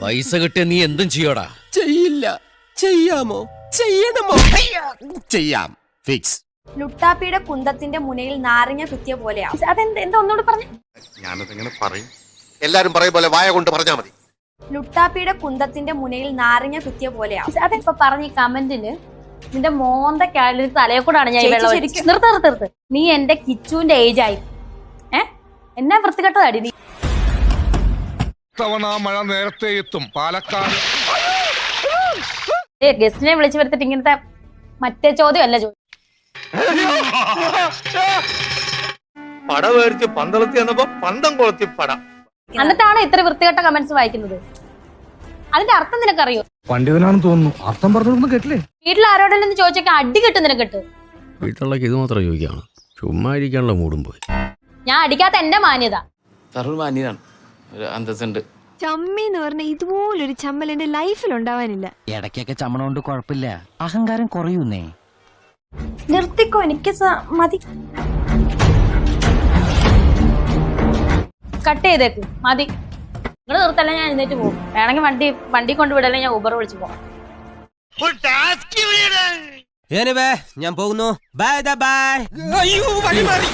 പൈസ കിട്ടിയ നീ എന്തും ചെയ്യോടാ? ചെയ്യില്ല. ചെയ്യാമോ? ചെയ്യണമോ? ചെയ്യാം. ഫിക്സ് ലുട്ടാപ്പിയുടെ കുന്തത്തിന്റെ മുനയിൽ നാരങ്ങ കുത്തിയ പോലെയാ. അതെന്ത്? എന്താ ഒന്നുകൂടി പറഞ്ഞു? ഞാനതെങ്ങനെ പറയും? എല്ലാരും പറയും പോലെ വായ കൊണ്ട് പറഞ്ഞാ മതി. ലുട്ടാപ്പിയുടെ കുന്തത്തിന്റെ മുനയിൽ നാരങ്ങ കുത്തിയ പോലെയാ. അതെപ്പോ പറഞ്ഞ ഈ കമന്റിന് നിന്റെ മോന്ത കാലിൽ തലയെ കൂടാണ് ഞാൻ ഈ വെള്ളം ഒഴിച്ചത്. നിർത്ത് നിർത്ത് നിർത്ത്. നീ എന്റെ കിച്ചുവിന്റെ ഏജ് ആയി. ഏ? എന്നാ വൃത്തികെട്ടതാടി. നീ തവണ മഴ നേരത്തെ എത്തും. പാലക്കാട്. ഏ ഗസ്റ്റിനെ വിളിച്ചു വരുത്തിട്ട് ഇങ്ങനത്തെ മറ്റേ ചോദ്യം അല്ല ചോദ്യം പട പന്തളത്തി എന്നപ്പോ പന്തം കൊളത്തി പട. എന്നിട്ടാണ് ഇത്ര വൃത്തികെട്ട കമന്റ്സ് വായിക്കുന്നത്. അതിന്റെ അർത്ഥം നിനക്കറിയോ? പണ്ഡിതനാണെന്ന് തോന്നുന്നു. അർത്ഥം പറഞ്ഞൊന്നും കേട്ടില്ലേ? വീട്ടിൽ ആരോടെങ്കിലും ചോദിച്ചൊക്കെ അടി കിട്ടും നിനക്ക് വീട്ടിലേക്ക് ഇത് മാത്രം ചോദിക്കാണ് ചുമ്മാ ഇരിക്കാനുള്ള മൂടും പോയി. ഞാൻ അടിക്കാത്ത എന്റെ മാന്യത. സർവ മാന്യനാണ്. ഒരു അന്തസ്സുണ്ട്. ചമ്മി എന്ന് പറഞ്ഞ ഇതുപോലൊരു ചമ്മൽ എന്റെ ലൈഫിൽ ഉണ്ടാവാനില്ല ഇടയ്ക്കൊക്കെ ചമ്മണോണ്ട് കുഴപ്പമില്ല അഹങ്കാരം കുറയൂന്നേ. നിർത്തിക്കോ എനിക്ക് മതി. കട്ട് ചെയ്തേക്ക് മതി. നിങ്ങൾ നിർത്തല്ല ഞാൻ എന്നിട്ട് പോകും. വേണമെങ്കിൽ വണ്ടി വണ്ടി കൊണ്ടുവിടല്ലേ ഞാൻ ഊബർ വിളിച്ചു പോകാം ഞാൻ പോകുന്നു. ബൈ ബൈ അയ്യോ വഴി മാറി.